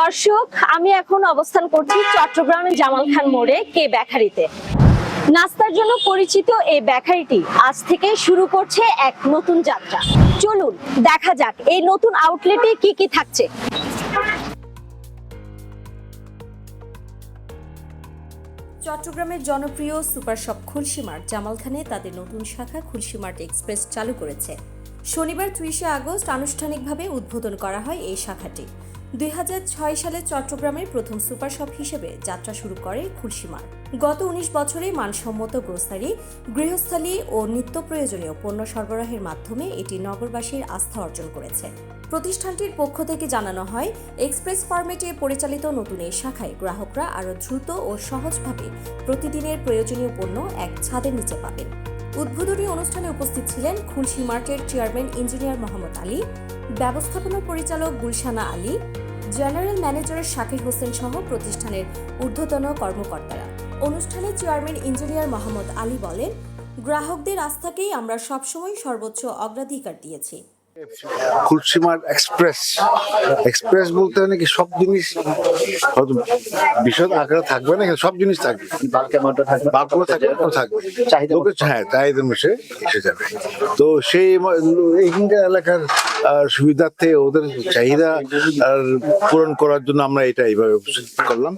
দর্শক, আমি এখন অবস্থান করছি চট্টগ্রামের জামাল খান মোড়ে কে বেকারিতে। নাস্তার জন্য পরিচিত এই বেকারিটি আজ থেকে শুরু করছে এক নতুন যাত্রা। চলুন, দেখা যাক এই নতুন আউটলেটে কি কি থাকছে। চট্টগ্রামের জনপ্রিয় সুপার শপ খুলশি মার্ট জামালখানে তাদের নতুন শাখা খুলশি মার্ট এক্সপ্রেস চালু করেছে। শনিবার ত্রিশে আগস্ট আনুষ্ঠানিকভাবে উদ্বোধন করা হয় এই শাখাটি। দুই হাজার ছয় সালে চট্টগ্রামের প্রথম সুপার শপ হিসেবে যাত্রা শুরু করে খুলশি মার্ট গত উনিশ বছরে মানসম্মত গ্রোসারি, গৃহস্থালী ও নিত্য প্রয়োজনীয় পণ্য সরবরাহের মাধ্যমে এটি নগরবাসীর আস্থা অর্জন করেছে। প্রতিষ্ঠানটির পক্ষ থেকে জানানো হয়, এক্সপ্রেস ফরম্যাটে পরিচালিত নতুন এই শাখায় গ্রাহকরা আরও দ্রুত ও সহজভাবে প্রতিদিনের প্রয়োজনীয় পণ্য এক ছাদের নিচে পাবেন। উদ্বোধনী অনুষ্ঠানে উপস্থিত ছিলেন খুলশি মার্টের চেয়ারম্যান ইঞ্জিনিয়ার মোহাম্মদ আলী, ব্যবস্থাপনা পরিচালক গুলশানা আলী জেনারেল ম্যানেজার শাকির হোসেন সহ প্রতিষ্ঠানের ঊর্ধ্বতন কর্মকর্তারা। অনুষ্ঠানে চেয়ারম্যান ইঞ্জিনিয়ার মোহাম্মদ আলী বলেন, গ্রাহকদের আস্থাকেই আমরা সবসময় সর্বোচ্চ অগ্রাধিকার দিয়েছি। খুলসীমার এক্সপ্রেস। এক্সপ্রেস বলতে নাকি সব জিনিস হয়তো বিশদ আকারে থাকবে না সব জিনিস থাকবে। বাল্ক থাকবে। থাকবে চাহিদা লোকের হ্যাঁ চাহিদা অনুসারে এসে যাবে। তো সেই এইখানকার এলাকার সুবিধার্থে ওদের চাহিদা আর পূরণ করার জন্য আমরা এটা এইভাবে করলাম।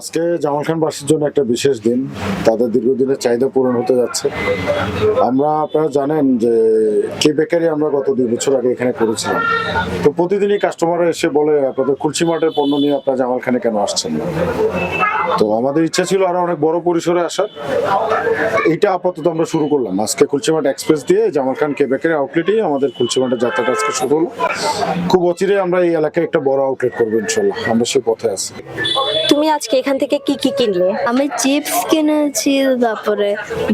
আজকে জামাল খান বাসীর জন্য একটা বিশেষ দিন। তাদের দীর্ঘদিনের চাহিদা পূরণ হতে যাচ্ছে। আমরা, আপনারা জানেন যে কে বেকারি আমরা গত দুই বছর আগে এখানে করেছিলাম। তো প্রতিদিনই কাস্টমাররা এসে বলে, আপনাদের কুলসি মার্টের পণ্য নিয়ে আপনারা জামাল খানে কেন আসছেন না? তো আমাদের ইচ্ছা ছিল আরও অনেক বড় পরিসরে আসার। এইটা আপাতত আমরা শুরু করলাম। আজকে কুলচিমাট এক্সপ্রেস দিয়ে জামাল খান কে বেকারি আউটলেটেই আমাদের কুলচিমাটের যাত্রাটা আজকে শুরু হলো। খুব অচিরে আমরা এই এলাকায় একটা বড় আউটলেট করব ইনশাল্লাহ আমরা সেই পথে আছি। তুমি আজকে এখান থেকে কি কি কিনলে? আমি চিপস কিনেছি তারপরে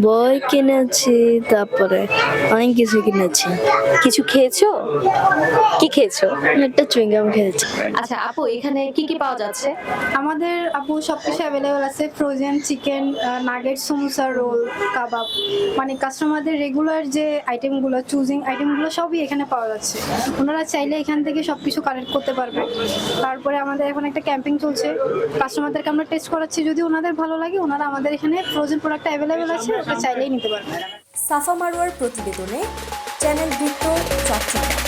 বই কিনেছি তারপরে অনেক কিছু কিনেছি। কিছু খেয়েছো? কি খেয়েছো? একটা চুইংগাম খেয়েছি। আচ্ছা আপু এখানে কি কি পাওয়া যাচ্ছে? আমাদের আপু সব কিছু অ্যাভেলেবল আছে frozen chicken nugget samosa roll kebab মানে কাস্টমারদের রেগুলার যে আইটেমগুলো চুজিং আইটেমগুলো সবই এখানে পাওয়া যাচ্ছে। ওনারা চাইলে এখান থেকে সব কিছু কালেক্ট করতে পারবে। তারপরে আমাদের এখন একটা ক্যাম্পিং চলছে। কাস্টমারদেরকে আমরা টেস্ট করাচ্ছি, যদি ওনাদের ভালো লাগে, ওনারা আমাদের এখানে ফ্রোজেন প্রোডাক্ট অ্যাভেলেবেল আছে, ওটা চাইলেই নিতে পারবেন। সাফা মারোয়ার প্রতিবেদনে চ্যানেল বৃত্ত চট্টগ্রাম